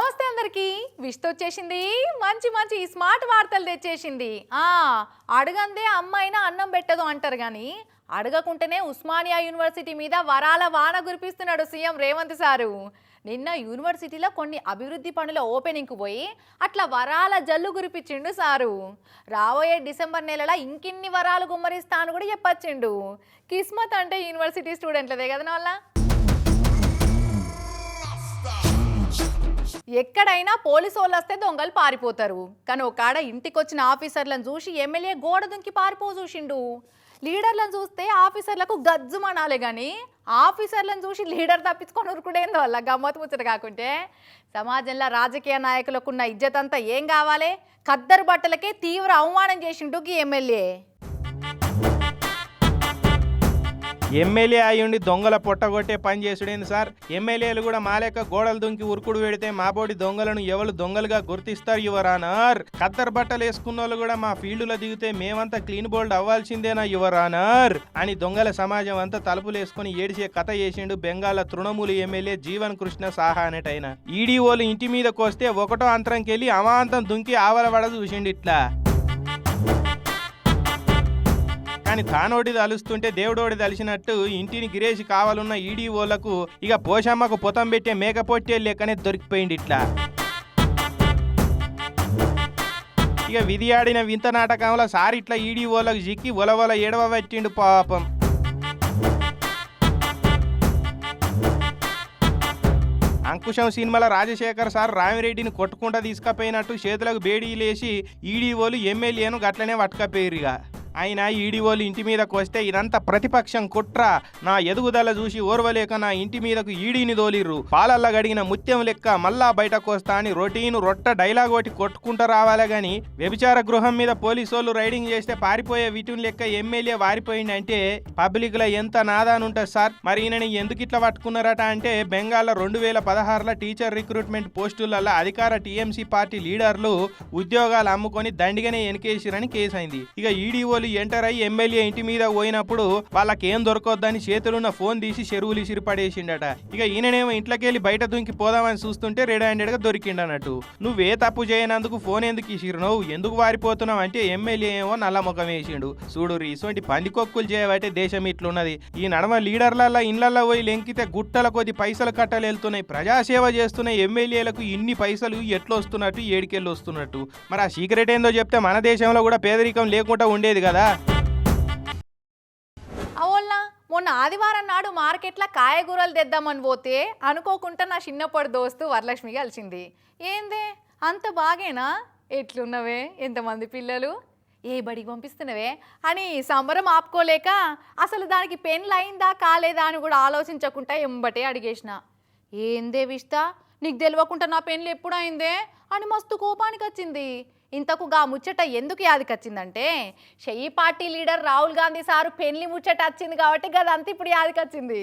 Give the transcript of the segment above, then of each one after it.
నమస్తే అందరికి. విష్తో వచ్చేసింది. మంచి మంచి స్మార్ట్ వార్తలు తెచ్చేసింది. ఆ అడగందే అమ్మాయినా అన్నం పెట్టదు అంటారు కానీ అడగకుంటేనే ఉస్మానియా యూనివర్సిటీ మీద వరాల వాన కురిపిస్తున్నాడు సీఎం రేవంత్ సారు. నిన్న యూనివర్సిటీలో కొన్ని అభివృద్ధి పనుల ఓపెనింగ్కు పోయి అట్లా వరాల జల్లు కురిపించిండు సారు. రాబోయే డిసెంబర్ నెలలో ఇంకిన్ని వరాలు గుమ్మరిస్తాను కూడా చెప్పచ్చిండు. కిస్మత్ అంటే యూనివర్సిటీ స్టూడెంట్లదే కదా వల్ల ఎక్కడైనా పోలీసు వాళ్ళు వస్తే దొంగలు పారిపోతారు. కానీ ఒక ఇంటికొచ్చిన ఆఫీసర్లను చూసి ఎమ్మెల్యే గోడ దుంకి పారిపో చూసిండు. లీడర్లను చూస్తే ఆఫీసర్లకు గజ్జుమనాలే కానీ ఆఫీసర్లను చూసి లీడర్ తప్పించుకొని ఉరుకుడేందో వాళ్ళ గమ్మత్ ముచ్చట కాకుంటే సమాజంలో రాజకీయ నాయకులకున్న ఇజ్జత్ అంతా ఏం కావాలి? ఖద్దరు బట్టలకే తీవ్ర అవమానం చేసిండు ఈ ఎమ్మెల్యే. ఎమ్మెల్యే అయ్యుండి దొంగల పొట్టగొట్టే పని చేసుడేంది సార్? ఎమ్మెల్యేలు కూడా మాలేక గోడలు దుంకి ఉరుకుడు పెడితే మా బోడి దొంగలను ఎవరు దొంగలుగా గుర్తిస్తారు యువరానర్ కద్దరు బట్టలు వేసుకున్న వాళ్ళు కూడా మా ఫీల్డ్లో దిగితే మేమంతా క్లీన్ బోల్డ్ అవ్వాల్సిందేనా యువరానర్ అని దొంగల సమాజం అంతా తలుపులు వేసుకుని ఏడిచే కథ చేసిండు బెంగాల్ తృణమూలు ఎమ్మెల్యే జీవన్ కృష్ణ సాహా అనేటైన. ఈడీఓలు ఇంటి మీద కోస్తే ఒకటో అంతరంకెళ్ళి అమాంతం దుంకి ఆవలవడ చూసిండు ఇట్లా కానీ తానోడి తలుస్తుంటే దేవుడోడి తలిసినట్టు ఇంటిని గిరేసి కావాలన్న ఈడీఓలకు ఇక పోషమ్మకు పొతం పెట్టే మేకపోట్టే లెక్కనే దొరికిపోయింది ఇట్లా. ఇక విధి ఆడిన వింత నాటకంలో సారి ఇట్లా ఈడీఓలకు జిక్కి ఒలవల ఏడవ పెట్టిండు పాపం. అంకుశం సినిమాల రాజశేఖర్ సార్ రామిరెడ్డిని కొట్టుకుంటా తీసుకపోయినట్టు చేతులకు బేడీలేసి ఈడీఓలు ఎమ్మెల్యేను గట్లనే పట్టుకపోయిరుగా ఆయన ఈడీఓలు ఇంటి మీదకు వస్తే ఇదంతా ప్రతిపక్షం కుట్ర. నా ఎదుగుదల చూసి ఓర్వలేక నా ఇంటి మీదకు ఈడీని దోలిర్రు. పాలల్ల గడిగిన ముత్యం లెక్క మళ్ళా బయటకు వస్తా అని రొటీన్ రొట్ట డైలాగ్ ఒకటి కొట్టుకుంటూ రావాలే గాని వ్యభిచార గృహం మీద పోలీసోళ్ళు రైడింగ్ చేస్తే పారిపోయే వీటిని లెక్క ఎమ్మెల్యే వారిపోయిందంటే పబ్లిక్లో ఎంత నాదానుంటుంది సార్? మరి ఈయనని ఎందుకు ఇట్లా పట్టుకున్నారట అంటే బెంగాల్లో రెండు వేల పదహారులో టీచర్ రిక్రూట్మెంట్ పోస్టులలో అధికార టీఎంసీ పార్టీ లీడర్లు ఉద్యోగాలు అమ్ముకొని దండిగానే ఎనికేసిరని కేసు అయింది ఇక ఈడీఓలు ఎంటర్ అయ్యి ఎమ్మెల్యే ఇంటి మీద పోయినప్పుడు వాళ్ళకి ఏం దొరకొద్దని చేతులున్న ఫోన్ తీసి చెరువులు ఇసిరి పడేసిండట. ఇక ఈయననేమో ఇంట్లోకి వెళ్ళి బయట దుంకి పోదామని చూస్తుంటే రెడ్ హ్యాండెడ్గా దొరికిండన్నట్టు. నువ్వే తప్పు చేయనందుకు ఫోన్ ఎందుకు ఇసిరినవు ఎందుకు వారిపోతున్నావు అంటే ఎమ్మెల్యే ఏమో నల్ల ముఖం వేసిండు. చూడు ఇటువంటి పందికొక్కులు చేయబట్టే దేశం ఇట్లున్నది. ఈ నడమ లీడర్లల్లా ఇళ్ళల్లో పోయి లెంకితే గుట్టల కొద్ది పైసలు కట్టలు వెళ్తున్నాయి ప్రజాసేవ చేస్తున్న ఎమ్మెల్యేలకు ఇన్ని పైసలు ఎట్లొస్తున్నట్టు ఏడికెళ్ళి వస్తున్నట్టు మరి ఆ సీక్రెట్ ఏందో చెప్తే మన దేశంలో కూడా పేదరికం లేకుండా ఉండేది కదా. అవోల్నా మొన్న ఆదివారం నాడు మార్కెట్లో కాయగూరలు తెద్దామని పోతే అనుకోకుండా నా చిన్నప్పటి దోస్తు వరలక్ష్మి కలిసింది. ఏందే? అంత బాగేనా? ఎట్లున్నవే? ఎంతమంది పిల్లలు? ఏ బడికి పంపిస్తున్నవే? అని సంబరం ఆపుకోలేక అసలు దానికి పెన్లు అయిందా కాలేదా అని కూడా ఆలోచించకుండా ఎంబటే అడిగేసిన. ఏందే విష్తా నీకు తెలియకుండా నా పెన్లు ఎప్పుడైందే? అని మస్తు కోపానికి వచ్చింది ఇంతకు గా ముచ్చట ఎందుకు యాదికొచ్చిందంటే షెయ్యి party leader Rahul Gandhi sir పెళ్ళి ముచ్చట వచ్చింది కాబట్టి గదంతా ఇప్పుడు యాదికొచ్చింది.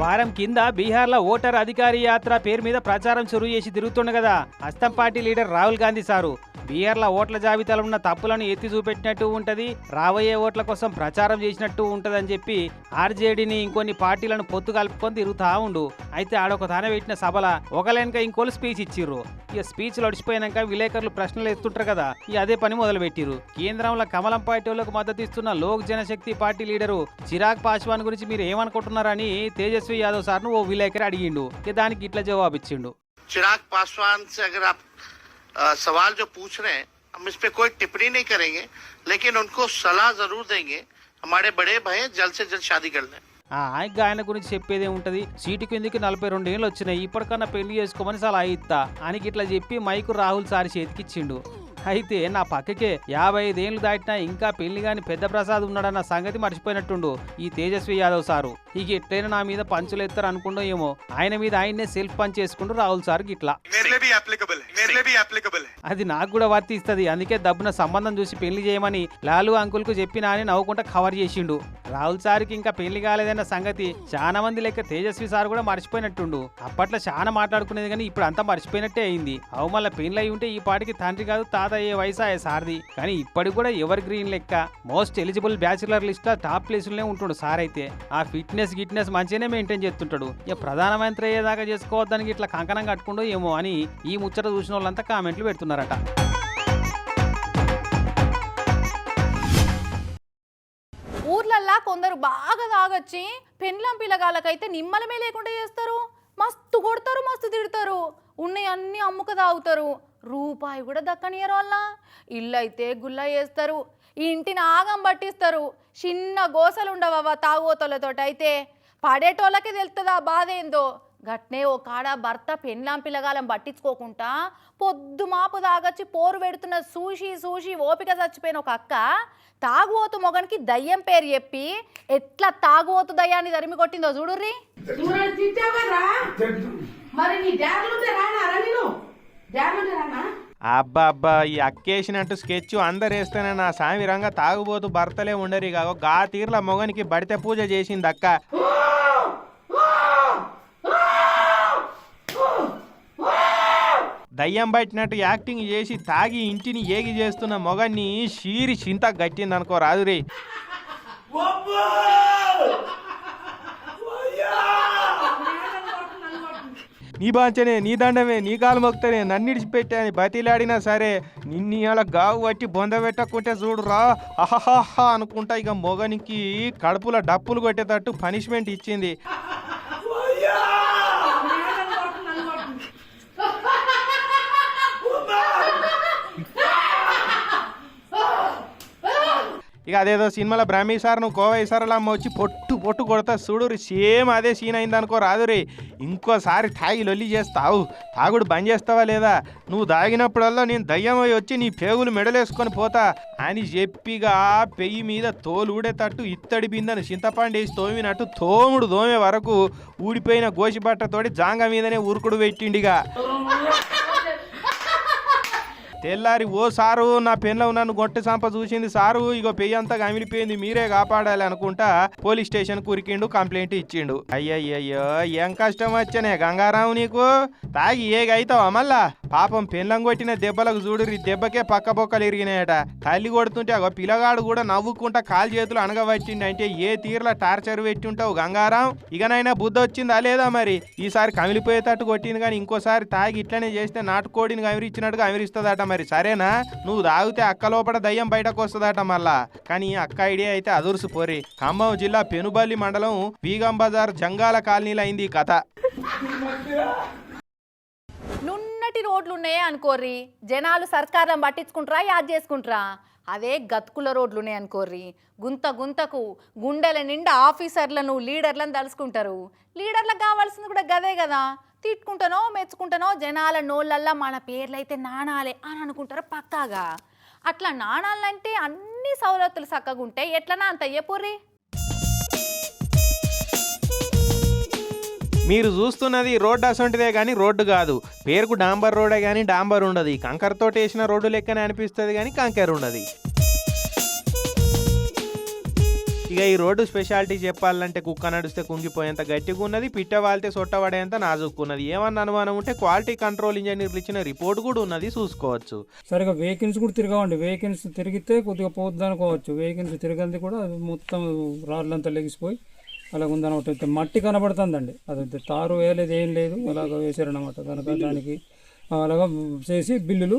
వారం కింద బీహార్లో ఓటర్ అధికారి యాత్ర పేరు మీద ప్రచారం చురువు చేసి తిరుగుతుండ కదా అస్తం party leader Rahul Gandhi sir. బీహార్లో ఓట్ల జాబితాలో ఉన్న తప్పులను ఎత్తి చూపెట్టినట్టు ఉంటది రాబోయే ఓట్ల కోసం ప్రచారం చేసినట్టు ఉంటదని చెప్పి ఆర్జేడీని ఇంకొన్ని పార్టీలను పొత్తు కలుపుకొని తిరుగుతా ఉండు. అయితే ఆడొక తాన పెట్టిన సభల ఒకలేనక ఇంకోలు స్పీచ్ ఇచ్చిర్రు. ఇక స్పీచ్ లడిచిపోయినాక విలేకరులు ప్రశ్నలు ఎత్తుంటారు కదా ఇక అదే పని మొదలుపెట్టిరు కేంద్రంలో కమలం పార్టీలకు మద్దతు ఇస్తున్న లోక్ జనశక్తి పార్టీ లీడరు చిరాగ్ పాస్వాన్ గురించి మీరు ఏమనుకుంటున్నారని తేజస్ తేజస్వి యాదవ్ సార్ను ఓ విలేకరి అడిగిండు ఇక దానికి ఇట్లా జవాబిచ్చిండు चिराग पासवान से अगर आप अ, सवाल जो पूछ रहे हैं हम इस पे कोई टिप्पणी नहीं करेंगे लेकिन उनको सलाह जरूर देंगे हमारे बड़े भाई हैं, जल्द से जल्द शादी कर लें ఆ ఇక ఆయన గురించి చెప్పేదే ఉంటది సీటు కిందికి నలభై రెండు ఏళ్ళు వచ్చినాయి ఇప్పటికన్నా పెళ్లి చేసుకోమని సలహా ఇస్తా అని ఇట్లా చెప్పి మైకు రాహుల్ సారి చేతికిచ్చిండు అయితే నా పక్కకే యాభై ఐదేళ్ళు దాటినా ఇంకా పెళ్ళి గాని పెద్ద ప్రసాద్ ఉన్నాడన్న సంగతి మర్చిపోయినట్టుండు ఈ తేజస్వి యాదవ్ సారు. ఇక ఎట్లయినా నా మీద పంచులు ఎత్తారు అనుకుండో ఏమో. ఆయన మీద ఆయన్నే సెల్ఫ్ పంచ్ చేసుకుంటూ రాహుల్ సార్ ఇట్లా అది నాకు కూడా వర్తిస్తుంది అందుకే దబ్బున సంబంధం చూసి పెళ్ళి చేయమని లాలు అంకుల్కు చెప్పినా అని నవ్వుకుంటా కవర్ చేసిండు. రాహుల్ సార్కి ఇంకా పెళ్ళి కాలేదన్న సంగతి చాలా మంది లెక్క తేజస్వి సార్ కూడా మర్చిపోయినట్టుండు. అప్పట్లో చాలా మాట్లాడుకునేది కానీ ఇప్పుడు అంతా మర్చిపోయినట్టే అయింది. అవు మళ్ళీ పెళ్ళి అయి ఉంటే ఈ పాటికి తండ్రి కాదు తాత అయ్యే వయసు సార్ది? కానీ ఇప్పటికి కూడా ఎవర్ గ్రీన్ లెక్క? మోస్ట్ ఎలిజిబుల్ బ్యాచులర్ లిస్ట్లో టాప్ ప్లేస్లోనే ఉంటుండు సార్ అయితే. ఆ ఫిట్నెస్ గిట్నెస్ మంచిగానే మెయింటైన్ చేస్తుంటాడు. ఇక ప్రధానమంత్రి అయ్యేదాకా చేసుకోవద్దానికి ఇట్లా కంకణం కట్టుకుండో ఏమో అని ఈ ముచ్చట చూసిన వాళ్ళంతా కామెంట్లు పెడుతున్నారట. ఊర్లల్లా కొందరు బాగా తాగొచ్చి పెండ్లం పిల్లగాళ్ళకైతే నిమ్మలమే లేకుండా చేస్తారు. మస్తు కొడతారు మస్తు తిడతారు. ఉన్నాయి అన్ని అమ్ముక తాగుతారు. రూపాయి కూడా దక్కనియరు వాళ్ళ ఇల్లు అయితే గుల్ల వేస్తారు ఈ ఇంటిని ఆగం పట్టిస్తారు. చిన్న గోసలు ఉండవవ్వ తాగోతలతోటి అయితే పడేటోళ్ళకే తెలుస్తుంది ఆ బాధ ఏందో గట్నే ఓ కాడ భర్త పెండ్లాం పిల్లగాలం పట్టించుకోకుండా పొద్దు మాపు తాగొచ్చి పోరు పెడుతున్న సూషి సూషి ఓపిక చచ్చిపోయిన ఒక అక్క తాగుబోతు మొగనికి దయ్యం పేరు చెప్పి ఎట్లా తాగుబోతు దయ్యాన్ని తరిమి కొట్టిందో చూడుర్రి. మరి నీ అబ్బా అబ్బా ఈ అక్కేసినట్టు స్కెచ్ అందరు వేస్తేనే నా సామిరంగా తాగుబోతు భర్తలే ఉండరు ఇక. గా తీర్ల మొగనికి బడితే పూజ చేసింది అక్క దయ్యం పట్టినట్టు యాక్టింగ్ చేసి తాగి ఇంటిని ఏగి చేస్తున్న మొగన్ని షీరి చింత గట్టిందనుకో రాదురే నీ బాంచనే నీ దండమే నీ కాలు మొక్తనే నన్ను అని బతిలాడినా సరే నిన్ను ఇలా గావు పట్టి బొంద పెట్టకుంటే చూడురా అహహహ అనుకుంటా ఇక మొగనికి కడుపులో డప్పులు కొట్టేటట్టు పనిష్మెంట్ ఇచ్చింది. ఇక అదేదో సినిమాలో బ్రహ్మీ సార్ నువ్వు కోవై సార్లు అమ్మ వచ్చి పొట్టు పొట్టు కొడతా. చూడు సేమ్ అదే సీన్ అయింది అనుకో రాదు రే. ఇంకోసారి తాగి లొల్లి చేస్తావు తాగుడు బంద్ చేస్తావా లేదా? నువ్వు తాగినప్పుడల్లా నేను దయ్యమై వచ్చి నీ పేగులు మెడలేసుకొని పోతా అని చెప్పిగా పెయ్యి మీద తోలు ఊడేటట్టు ఇత్తడి బిందెను చింతపండు తోమినట్టు తోముడు తోమే వరకు ఊడిపోయిన గోసిబట్టతోటి జాంగ మీదనే ఉరుకుడు పెట్టిండిగా. తెల్లారి ఓ సారు నా పెన్లో నన్ను గొట్టె సంప చూసింది సారు. ఇగో పెయ్యంతా కమిలిపోయింది మీరే కాపాడాలి అనుకుంటా పోలీస్ స్టేషన్ కురికిండు కంప్లైంట్ ఇచ్చిండు. అయ్యయ్యయ్యో ఏం కష్టం వచ్చనే గంగారావు నీకు? తాగి ఏగైతావా మళ్ళా? పాపం పెన్లం కొట్టిన దెబ్బలకు చూడు దెబ్బకే పక్క బొక్కలు ఇరిగినాయట. తల్లి కొడుతుంటే ఒక పిల్లగాడు కూడా నవ్వుకుంటా కాలు చేతులు అనగబట్టిండి అంటే ఏ తీరులో టార్చర్ పెట్టుంటావు గంగారాం? ఇకనైనా బుద్ధి వచ్చిందా లేదా మరి? ఈసారి కమిలిపోయేటట్టు కొట్టింది కానీ ఇంకోసారి తాగి ఇట్లనే చేస్తే నాటుకోడిని కమిరిచ్చినట్టుగా అమిరిస్తుందట మరి. సరేనా? నువ్వు తాగితే అక్క లోపల దయ్యం బయటకు వస్తుందట మళ్ళా. కానీ అక్క ఐడియా అయితే అదుర్సు పోరి. ఖమ్మం జిల్లా పెనుబల్లి మండలం బీగం బజార్ జంగాల కాలనీలో అయింది ఈ కథ. నున్నటి రోడ్లు ఉన్నాయే అనుకోర్రి. జనాలు సర్కారం పట్టించుకుంటారా యాద్ చేసుకుంటారా? అదే గతుకుల రోడ్లు ఉన్నాయి అనుకోర్రి. గుంత గుంతకు గుండెల నిండా ఆఫీసర్లను లీడర్లను తలుసుకుంటారు. లీడర్లకు కావాల్సింది కూడా గదే కదా తిట్టుకుంటానో మెచ్చుకుంటానో జనాల నోళ్ళల్లా మన పేర్లైతే నాణాలే అని అనుకుంటారు పక్కాగా. అట్లా నాణాలంటే అన్ని సౌలతులు చక్కగా ఉంటాయి ఎట్లనా అంత అయ్యపోర్రి మీరు చూస్తున్నది రోడ్డు అసొంటిదే కానీ రోడ్డు కాదు. పేరుకు డాంబర్ రోడే కానీ డాంబర్ ఉండదు. కంకరతో వేసిన రోడ్డు లెక్కనే అనిపిస్తుంది కానీ కంకర ఉండదు. ఇక ఈ రోడ్డు స్పెషాలిటీ చెప్పాలంటే కుక్క నడిస్తే కుంగిపోయేంత గట్టిగా ఉన్నది పిట్ట వాళ్తే సొట్టబడేంత నాజుక్కున్నది ఏమన్నా అనుమానం ఉంటే క్వాలిటీ కంట్రోల్ ఇంజనీర్లు ఇచ్చిన రిపోర్ట్ కూడా ఉన్నది చూసుకోవచ్చు. సరిగా వేకెన్సీ కూడా తిరగవండి. వేకెన్సీ తిరిగితే కొద్దిగా పోద్ది అనుకోవచ్చు. వేకెన్సీ తిరగంది కూడా మొత్తం రాళ్ళంతా లెగిసిపోయి అలాగ ఉందన్నమాట మట్టి కనబడుతుందండి. అది తారు వేయలేదు ఏం లేదు. అలాగ వేసారనమాట కనుక దానికి అలాగా చేసి బిల్లులు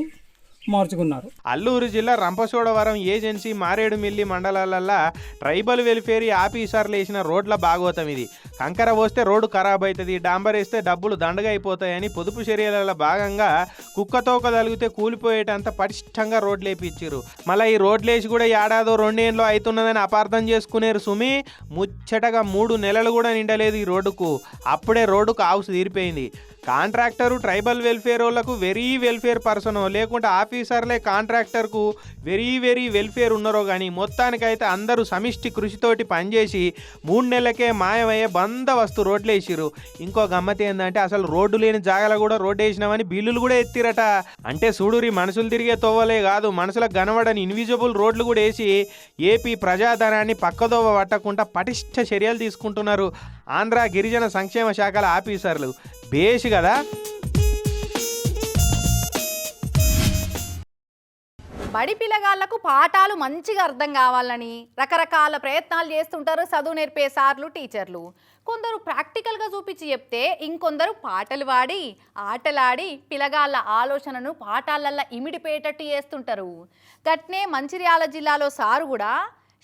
మార్చుకున్నారు. అల్లూరు జిల్లా రంపచోడవరం ఏజెన్సీ మారేడుమిల్లి మండలాలల్లా ట్రైబల్ వెల్ఫేర్ ఆఫీసర్లు వేసిన రోడ్ల భాగవతం ఇది. కంకర పోస్తే రోడ్డు ఖరాబ్ అవుతుంది డాంబర్ వేస్తే డబ్బులు దండగా అయిపోతాయని పొదుపు చర్యల భాగంగా కుక్కతో తలిగితే కూలిపోయేటంత పటిష్టంగా రోడ్లు వేపించారు మళ్ళీ ఈ రోడ్లు వేసి కూడా ఏడాదో రెండేళ్ళు అవుతున్నదని అపార్థం చేసుకునేరు సుమి ముచ్చటగా మూడు నెలలు కూడా నిండలేదు ఈ రోడ్డుకు. అప్పుడే రోడ్డుకు ఆవుసు తీరిపోయింది. కాంట్రాక్టరు ట్రైబల్ వెల్ఫేర్ వాళ్ళకు వెరీ వెల్ఫేర్ పర్సనో లేకుంటే ఆఫీసర్లే కాంట్రాక్టర్కు వెరీ వెరీ వెల్ఫేర్ ఉన్నారో కానీ మొత్తానికైతే అందరూ సమిష్టి కృషితోటి పనిచేసి మూడు నెలలకే మాయమయ్యే బంద వస్తు రోడ్లు వేసిరు ఇంకో గమ్మత్ ఏంటంటే అసలు రోడ్డు లేని జాగాలో కూడా రోడ్డు వేసినామని బిల్లులు కూడా ఎత్తిరట. అంటే చూడురి మనుషులు తిరిగే తోవలే కాదు మనుషులకు కనబడని ఇన్విజిబుల్ రోడ్లు కూడా వేసి ఏపీ ప్రజాధనాన్ని పక్కదోవ పట్టకుండా పటిష్ట చర్యలు తీసుకుంటున్నారు. ఆంధ్ర గిరిజన సంక్షేమ శాఖల ఆఫీసర్లు. బేష్ కదా? బడి పిల్లగాళ్ళకు పాఠాలు మంచిగా అర్థం కావాలని రకరకాల ప్రయత్నాలు చేస్తుంటారు చదువు నేర్పే సార్లు టీచర్లు. కొందరు ప్రాక్టికల్గా చూపించి చెప్తే ఇంకొందరు పాటలు పాడి ఆటలాడి పిల్లగాళ్ళ ఆలోచనను పాఠాలల్లో ఇమిడిపోయేటట్టు చేస్తుంటారు. గట్నే మంచిర్యాల జిల్లాలో సారు కూడా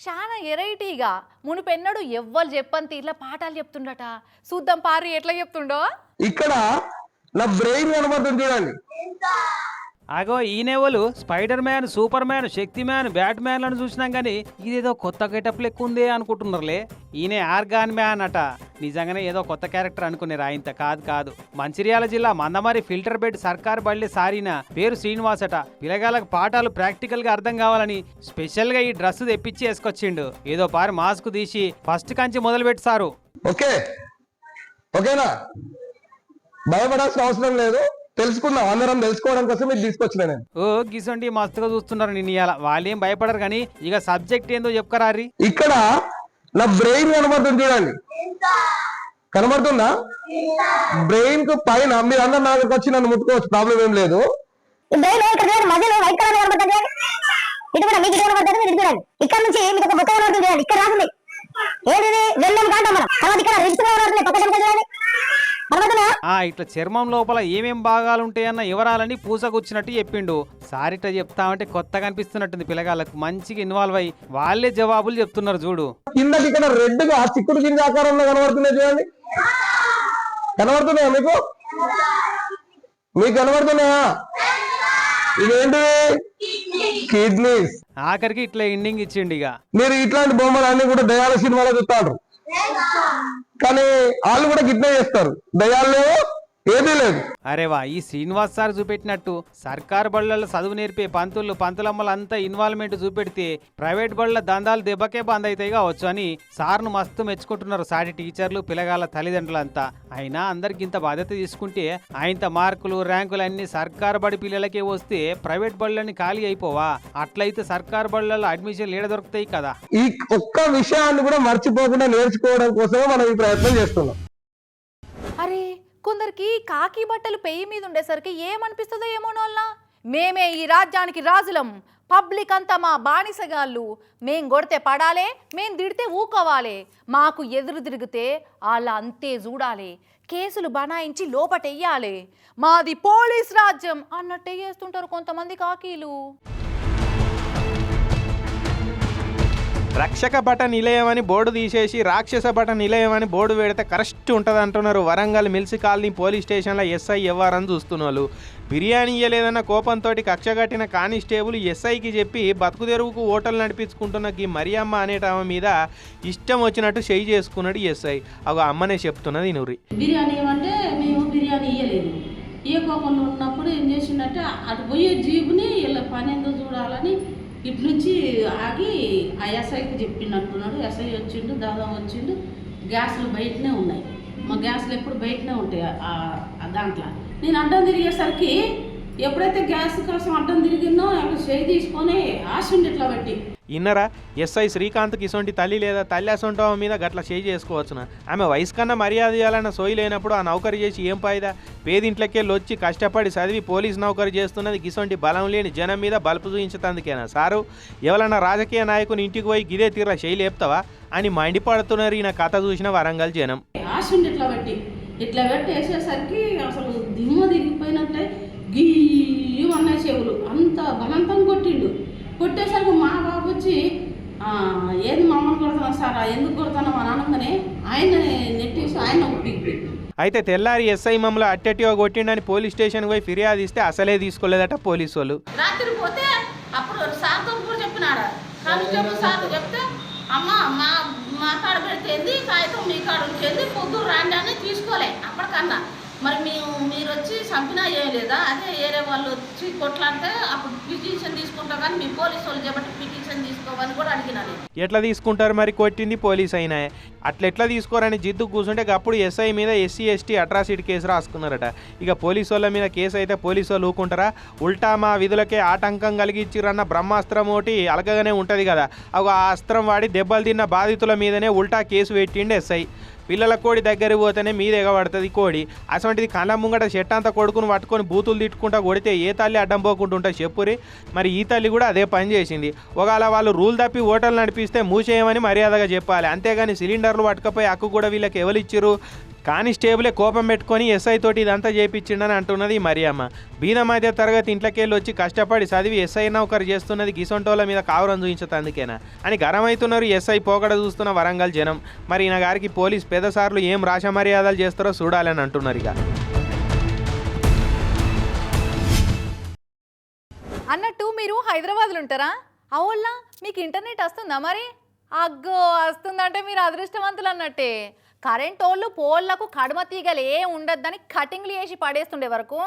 చాలా ఎరైటీగా మునుపెన్నడు ఎవ్వరు చెప్పని తీర్ల పాఠాలు చెప్తుండట. చూద్దాం పారు ఎట్లా చెప్తుండో? ఇక్కడ నా బ్రెయిన్ కనబడుతుంది చూడండి. అగో ఈనేవోలు స్పైడర్ మ్యాన్ సూపర్ మ్యాన్ శక్తి మ్యాన్ బ్యాట్ మ్యాన్లను చూసినాం కానీ ఇదేదో కొత్త గెటప్ లెక్క ఉంది అనుకుంటున్నారులే. ఈయనే ఆర్గాన్ మ్యాన్ అట. నిజంగానే ఏదో కొత్త క్యారెక్టర్ అనుకునే రాయింత కాదు కాదు. మంచిర్యాల జిల్లా మందమారి ఫిల్టర్ బెడ్ సర్కార్ బళ్ళి సారిన పేరు శ్రీనివాస్ అట. పిల్లగాళ్ళకి పాఠాలు ప్రాక్టికల్గా అర్థం కావాలని స్పెషల్గా ఈ డ్రెస్ తెప్పించి వేసుకొచ్చిండు. ఏదో పారి మాస్క్ తీసి ఫస్ట్ కంచి మొదలు పెట్టి సారు. ఓకే. ఓకేనా? భయపడాల్సిన అవసరం లేదు. తెలుసుకుందాం అందరం తెలుసుకోవడం కోసం ఇది తీసుకొచ్చిన నేను. ఓ గిసండి మస్తుగా చూస్తున్నారు నిన్న ఇవాళ వాళ్ళేం భయపడరు కానీ ఇక సబ్జెక్ట్ ఏందో చెప్పుకరారి ఇక్కడ నా బ్రెయిన్ కనబడుతుంది చూడండి. కనబడుతుందా? బ్రెయిన్కు పైన మీరు అందరు నా దగ్గరకు వచ్చి నన్ను ముట్టుకోవచ్చు ప్రాబ్లం ఏం లేదు. బ్రెయిన్ ఇక్కడ చూడండి? మధ్యలో వైట్ కలర్ కనబడుతుంది చూడండి. ఇటు కూడా మీకు ఇటు కనబడుతుంది మీరు ఇటు చూడండి. ఇక్కడ నుంచి మీకు ఒక బొక్క కనబడుతుంది చూడండి ఇక్కడ రాసింది. ఏంటిది వెళ్ళం కాంటాం మనం. తర్వాత ఇక్కడ రిప్స్ కనబడుతుంది పక్క చెంప చూడండి? ఇట్లా చర్మం లోపల ఏమేం భాగాలు ఉంటాయన్న వివరాలని పూసకొచ్చినట్టు చెప్పిండు. సారిట చెప్తామంటే కొత్తగా అనిపిస్తున్నట్టుంది పిల్లగాళ్ళకు. మంచిగా ఇన్వాల్వ్ అయ్యి వాళ్ళే జవాబులు చెప్తున్నారు చూడు. కిందకి ఇక్కడ రెడ్గా చిక్కుడు గింజ ఆకారంలో కనబడుతున్నాయి చూడండి. కనబడుతున్నాయా మీకు? మీకు కనబడుతున్నాయా? ఇదేంటి కిడ్నీస్. ఆఖరికి ఇట్లా ఎండింగ్ ఇచ్చిండు ఇక. మీరు ఇట్లాంటి బొమ్మలు అన్ని కూడా దయాల సినిమాలో చూస్తారు కానీ వాళ్ళు కూడా గిట్నే చేస్తారు. దయాల్లో ఏదీ లేదు. అరే వా ఈ శ్రీనివాస్ సార్ చూపెట్టినట్టు సర్కారు బళ్ళల్లో చదువు నేర్పే పంతులు పంతులమ్మలు అంతా ఇన్వాల్వ్మెంట్ చూపెడితే ప్రైవేట్ బళ్ళ దందాలు దెబ్బకే బంద్ అవుతాయి కావచ్చు అని సార్ను మస్తు మెచ్చుకుంటున్నారు సాటి టీచర్లు పిల్లగాళ్ళ తల్లిదండ్రులంతా. అయినా అందరికి ఇంత బాధ్యత తీసుకుంటే ఆయనత మార్కులు ర్యాంకులు అన్ని సర్కారు బడి పిల్లలకే వస్తే ప్రైవేట్ బళ్ళని ఖాళీ అయిపోవా? అట్లయితే సర్కారు బళ్ళల్లో అడ్మిషన్ ఏడ దొరుకుతాయి కదా. ఈ ఒక్క విషయాన్ని కూడా మర్చిపోకుండా నేర్చుకోవడం కోసమే మనం ఈ ప్రయత్నం చేస్తున్నాం. అరే కొందరికి కాకి బట్టలు పెయ్యి మీద ఉండేసరికి ఏమనిపిస్తుందో ఏమో మేమే ఈ రాజ్యానికి రాజులం. పబ్లిక్ అంతా మా బానిసగాళ్ళు. మేం కొడితే పడాలే మేం తిడితే ఊకోవాలి. మాకు ఎదురు తిరిగితే వాళ్ళ అంతే చూడాలి. కేసులు బనాయించి లోపటెయ్యాలి. మాది పోలీస్ రాజ్యం అన్నట్టే చేస్తుంటారు కొంతమంది కాకీలు. రక్షక భట నిలయం అని బోర్డు తీసేసి రాక్షస భట నిలయం అని బోర్డు పెడితే కరెక్ట్ ఉంటుంది అంటున్నారు వరంగల్ మిల్సి కాలనీ పోలీస్ స్టేషన్లో ఎస్ఐ ఇవ్వారని చూస్తున్నారు. బిర్యానీ ఇయ్యలేదన్న కోపంతో కక్షగట్టిన కానిస్టేబుల్ ఎస్ఐకి చెప్పి బతుకుదెరువుకు ఓటలు నడిపించుకుంటున్న ఈ మరియమ్మ అనేటామె మీద ఇష్టం వచ్చినట్టు చేయి చేసుకున్నాడు ఎస్ఐ. ఒక అమ్మనే చెప్తున్నది నూరి. బిర్యానీ అంటే మేము బిర్యానీ ఇయ్యలేదు. ఏ కోపంలో ఉన్నప్పుడు ఏం చేసిందంటే అటు పోయే జీబుని వీళ్ళ పని ఏందో చూడాలని ఇటు నుంచి ఆగి ఆ ఎస్ఐకి చెప్పిండంటున్నాడు ఎస్ఐ వచ్చిండు దాదా వచ్చిండు. గ్యాస్లు బయటనే ఉన్నాయి. మా గ్యాస్లు ఎప్పుడు బయటనే ఉంటాయి దాంట్లో. నేను అడ్డం తిరిగేసరికి ఎప్పుడైతే గ్యాస్ కోసం అడ్డం తిరిగిందో అక్కడ చేయి తీసుకొని ఆశ ఇట్లా పెట్టి ఇన్నరా ఎస్ఐ శ్రీకాంత్ కిసొంటి తల్లి లేదా తల్లి అసొంటవ మీద గట్ల చేయి చేసుకోవచ్చున? ఆమె వయసు కన్నా మర్యాద ఇవ్వాలన్న సోయి లేనప్పుడు ఆ నౌకరి చేసి ఏం పాయిదా పేదింట్లకెళ్ళి వచ్చి కష్టపడి చదివి పోలీస్ నౌకరి చేస్తున్నది గిసొంటి బలం లేని జనం మీద బలుపు చూయించతందుకేనా సారు? ఎవరన్నా రాజకీయ నాయకుని ఇంటికి పోయి గిదే తీర చేయి లేపుతావా? అని మండిపడుతున్నారు ఈయన కథ చూసిన వరంగల్ జనం. ఇట్లా పెట్టి ఇట్లా పెట్టి వేసేసరికి అసలు దిమ్మ అన్నాయి చెవులు. అంత బలంతం కొట్టిండు. కొట్టేసరికి వచ్చి "ఆ, ఏంది మమ్మల్ని కొడుతున్నావు సార్? ఎందుకు కొడుతున్నావు? అని అనగానే ఆయన నెట్టేసి ఆయన ఒక పిక్ అయితే తెల్లారి ఎస్ఐ మమ్మల్ని అట్టెట్టిగా కొట్టిండని పోలీస్ స్టేషన్కి పోయి ఫిర్యాదు ఇస్తే అసలే తీసుకోలేదట పోలీసు వాళ్ళు రాత్రి పోతే అప్పుడు సార్తో కూడా చెప్పినాడు. కానిస్టేబుల్ సార్ చెప్తే అమ్మ మా మా కాడ పెడితేంది కాగితం మీ కాడ ఉంచేది పొద్దు రాండి అని తీసుకోలే అప్పటికన్నా. మరి మేము మీరు వచ్చి చంపినా చేయలేదా అదే ఏరే వాళ్ళు వచ్చి కొట్లాడితే అప్పుడు పిటిషన్ తీసుకుంటాం కానీ మీ పోలీసు వాళ్ళు చెప్పట్టి పిటిషన్ తీసుకోమని కూడా అడిగినా ఎట్లా తీసుకుంటారు మరి? కొట్టింది పోలీస్ అయినా. అట్లా ఎట్లా తీసుకోరని జిద్దు కూర్చుంటే అప్పుడు ఎస్ఐ మీద ఎస్సీ ఎస్టీ అట్రాసిటీ కేసు రాసుకున్నారట. ఇక పోలీసు వాళ్ళ మీద కేసు అయితే పోలీసు వాళ్ళు ఊకుంటారా? ఉల్టా మా విధులకే ఆటంకం కలిగించిరన్న బ్రహ్మాస్త్రం ఒకటి అలకగానే ఉంటుంది కదా. అగో ఆ అస్త్రం వాడి దెబ్బలు తిన్న బాధితుల మీదనే ఉల్టా కేసు పెట్టిండు ఎస్ఐ. పిల్లల కోడి దగ్గరికి పోతేనే మీద ఎగబడుతుంది కోడి. అటువంటిది కళ్ళ ముంగట చెట్టు అంతా కొడుకుని పట్టుకొని బూతులు తిట్టుకుంటా కొడితే ఏ తల్లి అడ్డం పోకుండా ఉంటుంది చెప్పురి? మరి ఈ తల్లి కూడా అదే పని చేసింది. ఒకవేళ వాళ్ళు రూల్ తప్పి హోటల్ నడిపిస్తే మూసేయమని మర్యాదగా చెప్పాలి. అంతేగాని సిలిండర్లు పట్టుకపోయి హక్కు కూడా వీళ్ళకి ఎవరు ఇచ్చారు కానిస్టేబులే కోపం పెట్టుకొని ఎస్ఐ తోటి ఇదంతా చేయించిండని అంటున్నది మరియమ్మ. బీద మధ్య తరగతి ఇంట్లోకెళ్ళి వచ్చి కష్టపడి చదివి ఎస్ఐ నౌకరు చేస్తున్నది గిసొంటోల మీద కావరం చూపించతందుకేనా అని గరమవుతున్నారు ఎస్ఐ పోకడ చూస్తున్న వరంగల్ జనం. మరి ఈయన గారికి పోలీస్ పెద్దసార్లు ఏం రాశమర్యాదలు చేస్తారో చూడాలని అంటున్నారు ఇక. అన్నట్టు మీరు హైదరాబాద్లో ఉంటారా అవుల్లా మీకు ఇంటర్నెట్ వస్తుందా మరి? అగ్గో వస్తుందంటే మీరు అదృష్టవంతులు అన్నట్టే కరెంట్ వాళ్ళు పోళ్ళకు కడమ తీగలు ఏ ఉండద్దని కటింగ్లు వేసి పడేస్తుండే వరకు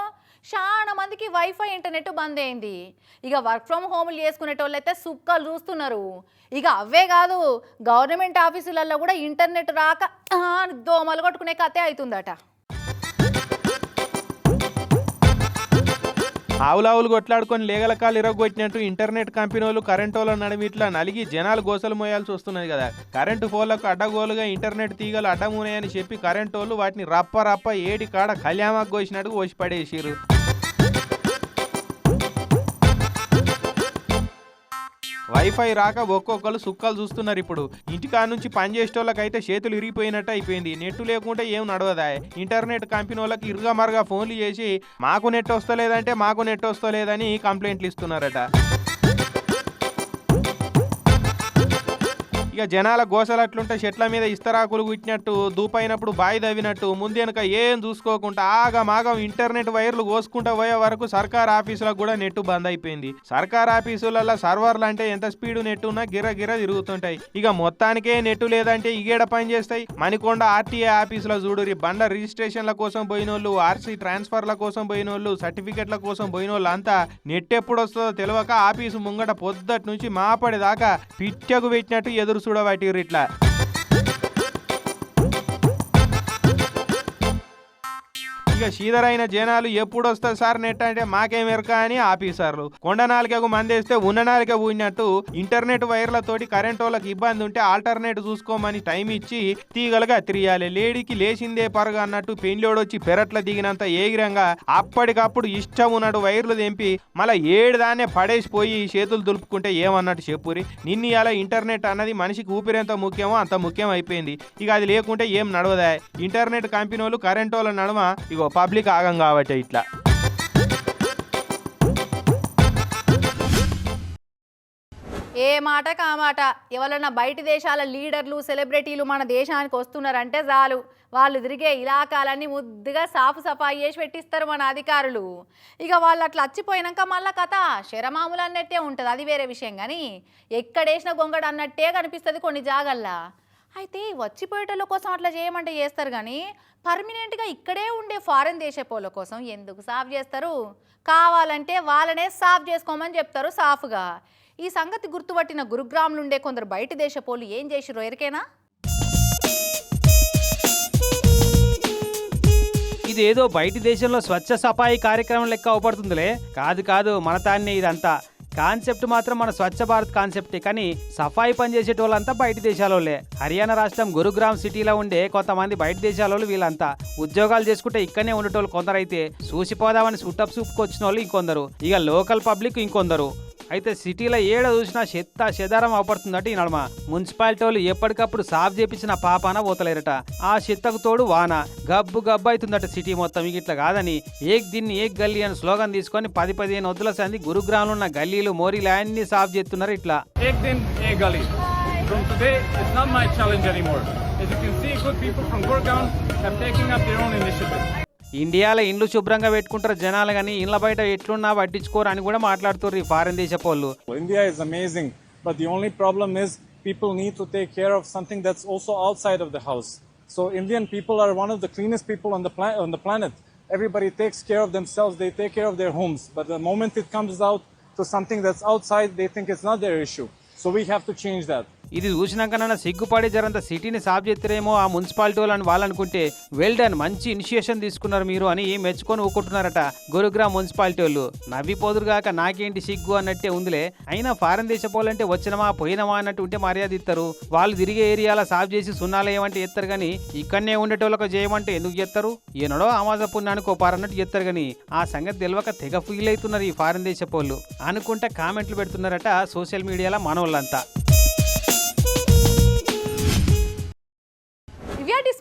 చాలా మందికి వైఫై ఇంటర్నెట్ బంద్ అయింది. ఇక వర్క్ ఫ్రమ్ హోమ్లు చేసుకునేటోళ్ళు అయితే సుక్కలు చూస్తున్నారు. ఇక అవే కాదు గవర్నమెంట్ ఆఫీసులలో కూడా ఇంటర్నెట్ రాక దోమలు కొట్టుకునే కథే అవుతుందట ఆవులావులు కొట్లాడుకొని లేగల కాలు ఇరగొట్టినట్టు ఇంటర్నెట్ కంపెనీ వాళ్ళు కరెంట్ వాళ్ళ నడిమిట్లా నలిగి జనాలు గోసలు మోయాల్సి వస్తున్నది కదా. కరెంటు ఫోన్లకు అడ్డగోలుగా ఇంటర్నెట్ తీగలు అడ్డమూనాయని చెప్పి కరెంట్ వాళ్ళు వాటిని రప్ప రప్ప ఏడి కాడ కళ్యామాకు కోసినట్టు కోసి పడేసిర్రు వైఫై రాక ఒక్కొక్కరు సుక్కలు చూస్తున్నారు ఇప్పుడు. ఇంటికా నుంచి పనిచేసేటోళ్ళకైతే చేతులు ఇరిగిపోయినట్టు అయిపోయింది. నెట్ లేకుంటే ఏం నడవదా? ఇంటర్నెట్ కంపెనీ వాళ్ళకి ఇరుగా మరుగా ఫోన్లు చేసి మాకు నెట్ వస్తలేదంటే మాకు నెట్ వస్తలేదని కంప్లైంట్లు ఇస్తున్నారట. ఇక జనాల గోసలు అట్లుంటే చెట్ల మీద ఇస్తరాకులు గుట్టినట్టు దూపైనప్పుడు బాయి తవ్వినట్టు ముందెనక ఏం చూసుకోకుండా ఆగమాగం ఇంటర్నెట్ వైర్లు కోసుకుంటూ పోయే వరకు సర్కార్ ఆఫీసులకు కూడా నెట్ బంద్ అయిపోయింది. సర్కార్ ఆఫీసులలో సర్వర్లు అంటే ఎంత స్పీడ్ నెట్ ఉన్నా గిర గిర తిరుగుతుంటాయి. ఇక మొత్తానికే నెట్ లేదంటే ఇగేడ పని చేస్తాయి. మణికొండ ఆర్టీఏ ఆఫీసులో చూడురి బండ రిజిస్ట్రేషన్ల కోసం పోయిన వాళ్ళు ఆర్సీ ట్రాన్స్ఫర్ల కోసం పోయిన వాళ్ళు సర్టిఫికెట్ల కోసం పోయిన వాళ్ళు అంతా నెట్ ఎప్పుడు వస్తుందో తెలియక ఆఫీసు ముంగట పొద్దటి నుంచి మాపడి దాకా పిట్టకు పెట్టినట్టు ఎదురు చూడబట్టిర్రు ఇట్లా. ఇక సీదరైన జనాలు ఎప్పుడు సార్ నెట్ అంటే మాకేం ఎరక అని ఆఫీసర్లు కొండ నాలుగకు మందేస్తే ఉన్న నాలుక ఊడినట్టు ఇంటర్నెట్ వైర్లతోటి కరెంట్ వాళ్ళకి ఇబ్బంది ఉంటే ఆల్టర్నేట్ చూసుకోమని టైం ఇచ్చి తీగలుగా తిరియాలి లేడీకి లేచిందే పరుగు అన్నట్టు పెండ్లోడొచ్చి పెరట్ల దిగినంత ఏగిరంగా అప్పటికప్పుడు ఇష్టం ఉన్నట్టు వైర్లు తెంపి మళ్ళీ ఏడు దాన్నే పడేసిపోయి చేతులు దులుపుకుంటే ఏమన్నట్టు చెప్పురి నిన్న ఇలా ఇంటర్నెట్ అన్నది మనిషికి ఊపిరెంత ముఖ్యమో అంత ముఖ్యం అయిపోయింది ఇక అది లేకుంటే ఏం నడవదా? ఇంటర్నెట్ కంపెనీ వాళ్ళు కరెంట్ వాళ్ళ నడుమ ఇగో పబ్లిక్ ఆగం కాబట్టి ఇట్లా. ఏ మాట కామాట ఎవరన్నా బయటి దేశాల లీడర్లు సెలబ్రిటీలు మన దేశానికి వస్తున్నారంటే చాలు. వాళ్ళు తిరిగే ఇలాకాలన్నీ ముద్దుగా సాఫు సఫాయి చేసి పెట్టిస్తారు మన అధికారులు. ఇక వాళ్ళు అట్లా వచ్చిపోయినాక మళ్ళా కథ శరమాములు అన్నట్టే ఉంటుంది. అది వేరే విషయం. కానీ ఎక్కడేసిన గొంగడు అన్నట్టే కనిపిస్తుంది కొన్ని జాగల్లా. అయితే వచ్చి పోయేటోళ్ళ కోసం అట్లా చేయమంటే చేస్తారు కానీ పర్మనెంట్గా ఇక్కడే ఉండే ఫారెన్ దేశపోళ్ళ కోసం ఎందుకు సాఫ్ చేస్తారు? కావాలంటే వాళ్ళనే సాఫ్ చేసుకోమని చెప్తారు సాఫ్గా. ఈ సంగతి గుర్తుపట్టిన గురుగ్రామ్లు ఉండే కొందరు బయట దేశపోళ్ళు ఏం చేసిరో ఎరికేనా ఇదేదో బయట బయటి దేశంలో స్వచ్ఛ సఫాయి కార్యక్రమం లెక్క అవపడుతుందిలే. కాదు కాదు మన తాన్నే ఇదంతా. కాన్సెప్ట్ మాత్రం మన స్వచ్ఛ భారత్ కాన్సెప్టే కానీ సఫాయి పనిచేసేటోళ్ళంతా బయట దేశాలోలే హర్యానా రాష్ట్రం గురుగ్రామ్ సిటీలో ఉండే కొంతమంది బయట దేశాలలో వీళ్ళంతా. ఉద్యోగాలు చేసుకుంటే ఇక్కడనే ఉండేటోళ్ళు కొందరైతే. చూసిపోదామని సుట్టప్ సూపుకి వచ్చిన వాళ్ళు ఇంకొందరు. ఇక లోకల్ పబ్లిక్ ఇంకొందరు. అయితే సిటీలో ఏడ చూసినా చెత్త చెదారం అవపడుతుందట ఈ నడమ మున్సిపాలిటీ వాళ్ళు ఎప్పటికప్పుడు సాఫ్ చేపించిన పాపాన పోతలేరట ఆ చెత్తకు తోడు వాన గబ్బు గబ్బు అవుతుందట సిటీ మొత్తం ఇట్లా కాదని ఏక్ దీన్ని ఏక్ గల్లీ అని స్లోగన్ తీసుకొని పది పదిహేను వద్దుల సంది గురుగ్రామంలో ఉన్న గల్లీలు మోరీలు అన్ని సాఫ్ చేస్తున్నారు ఇట్లా ఏక్ Din A Gully. From today, it's not my challenge anymore. As you can see, good people from Gurgaon have taken up their own initiative. ఇండియాలో ఇండ్లు శుభ్రంగా పెట్టుకుంటారు జనాలు కానీ ఇండ్ల బయట ఎట్లున్నా పట్టించుకోరు అని కూడా మాట్లాడుతున్నారు ఈ foreign దేశపోళ్ళు India is amazing but the only problem is people need to take care of something that's also outside of the house so Indian people are one of the cleanest people on the on the planet everybody takes care of themselves, they take care of their homes. But the moment it comes out to something that's outside, they think it's not their issue. So we have to change that. ఇది చూసినాక సిగ్గుపడి జరంత సిటీని సాఫ్ చేస్తారేమో ఆ municipality వాళ్ళు వాళ్ళనుకుంటే well done మంచి ఇనిషియేషన్ తీసుకున్నారు మీరు అని మెచ్చుకొని ఊకుంటున్నారట గురుగ్రామ్ మున్సిపాలిటీ వాళ్ళు. నవ్విపోదురుగాక నాకేంటి సిగ్గు అన్నట్టే ఉందిలే. అయినా ఫారెన్ దేశ పోలంటే వచ్చినమా పోయినమా అన్నట్టు ఉంటే మర్యాద ఇస్తారు వాళ్ళు తిరిగే ఏరియాలో సాఫ్ చేసి సున్నాలు ఏమంటే ఎత్తారు కానీ ఇక్కడనే ఉండేటోళ్ళకి చేయమంటే ఎందుకు చేస్తారు ఈనడో ఆమాజ పుణ్యానికి పారన్నట్టు చేస్తారు కానీ ఆ సంగతి తెలియక తెగ ఫీల్ అవుతున్నారు ఈ ఫారెన్ దేశ పోళ్ళు. అనుకుంటే కామెంట్లు పెడుతున్నారట సోషల్ మీడియాలో మనోళ్ళంతా.